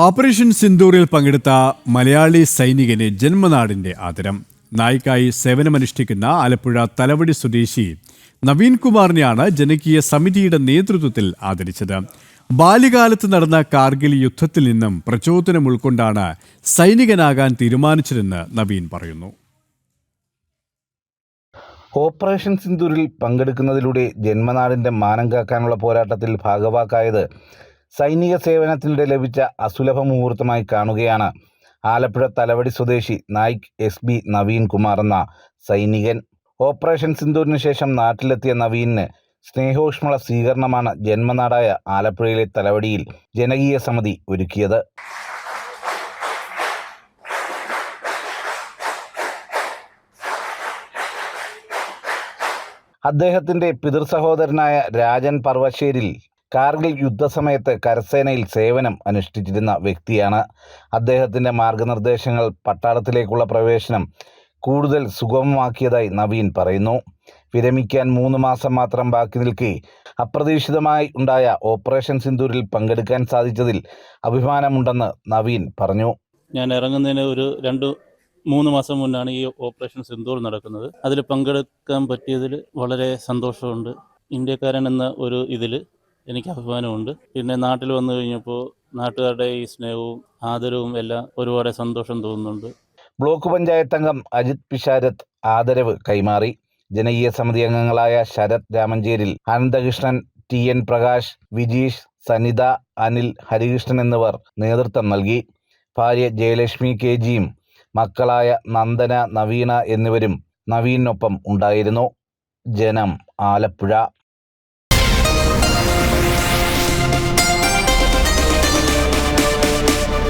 Operation സിന്ദൂറിൽ പങ്കെടുത്ത മലയാളി സൈനികന് ജന്മനാടിന്റെ ആദരം. നായിക്കായി സേവനമനുഷ്ഠിക്കുന്ന ആലപ്പുഴ തലവടി സ്വദേശി നവീൻ കുമാറിനെയാണ് ജനകീയ സമിതിയുടെ നേതൃത്വത്തിൽ ആദരിച്ചത്. ബാല്യകാലത്ത് നടന്ന കാർഗിൽ യുദ്ധത്തിൽ നിന്നും പ്രചോദനം ഉൾക്കൊണ്ടാണ് സൈനികനാകാൻ തീരുമാനിച്ചതെന്ന് നവീൻ പറയുന്നു. ഓപ്പറേഷൻ സിന്ദൂരിൽ പങ്കെടുക്കുന്നതിലൂടെ ജന്മനാടിന്റെ മാനം കാക്കാനുള്ള പോരാട്ടത്തിൽ ഭാഗവാക്കായത് സൈനിക സേവനത്തിനിടെ ലഭിച്ച അസുലഭ മുഹൂർത്തമായി കാണുകയാണ്. ആലപ്പുഴ തലവടി സ്വദേശി നായിക് എസ് ബി നവീൻ കുമാർ എന്ന സൈനികൻ. ഓപ്പറേഷൻ സിന്ദൂരിന് ശേഷം നാട്ടിലെത്തിയ നവീനിന് സ്നേഹോഷ്മള സ്വീകരണമാണ് ജന്മനാടായ ആലപ്പുഴയിലെ തലവടിയിൽ ജനകീയ സമിതി ഒരുക്കിയത്. അദ്ദേഹത്തിന്റെ പിതൃസഹോദരനായ രാജൻ പർവശ്ശേരിൽ കാർഗിൽ യുദ്ധസമയത്ത് കരസേനയിൽ സേവനം അനുഷ്ഠിച്ചിരുന്ന വ്യക്തിയാണ്. അദ്ദേഹത്തിന്റെ മാർഗനിർദ്ദേശങ്ങൾ പട്ടാളത്തിലേക്കുള്ള പ്രവേശനം കൂടുതൽ സുഗമമാക്കിയതായി നവീൻ പറയുന്നു. വിരമിക്കാൻ മൂന്ന് മാസം മാത്രം ബാക്കി നിൽക്കെ അപ്രതീക്ഷിതമായി ഉണ്ടായ ഓപ്പറേഷൻ സിന്ദൂരിൽ പങ്കെടുക്കാൻ സാധിച്ചതിൽ അഭിമാനമുണ്ടെന്ന് നവീൻ പറഞ്ഞു. ഞാൻ ഇറങ്ങുന്നതിന് ഒരു രണ്ട് മൂന്ന് മാസം മുന്നാണ് ഈ ഓപ്പറേഷൻ സിന്ദൂർ നടക്കുന്നത്. അതിൽ പങ്കെടുക്കാൻ പറ്റിയതിൽ വളരെ സന്തോഷമുണ്ട്. ഇന്ത്യക്കാരൻ എന്ന ഒരു ഇതിൽ എനിക്ക് അഭിമാനമുണ്ട്. പിന്നെ നാട്ടിൽ വന്നു കഴിഞ്ഞപ്പോൾ നാട്ടുകാരുടെ ഈ സ്നേഹവും ആദരവും എല്ലാം ഒരുപാട് സന്തോഷം തോന്നുന്നുണ്ട്. ബ്ലോക്ക് പഞ്ചായത്ത് അംഗം അജിത് പിഷാരത്ത് ആദരവ് കൈമാറി. ജനകീയ സമിതി അംഗങ്ങളായ ശരത് രാമഞ്ചേരിൽ അനന്തകൃഷ്ണൻ ടി എൻ പ്രകാശ് വിജീഷ് സനിത അനിൽ ഹരികൃഷ്ണൻ എന്നിവർ നേതൃത്വം നൽകി. ഭാര്യ ജയലക്ഷ്മി കെ ജിയും മക്കളായ നന്ദന നവീന എന്നിവരും നവീനൊപ്പം ഉണ്ടായിരുന്നു. ജനം ആലപ്പുഴ.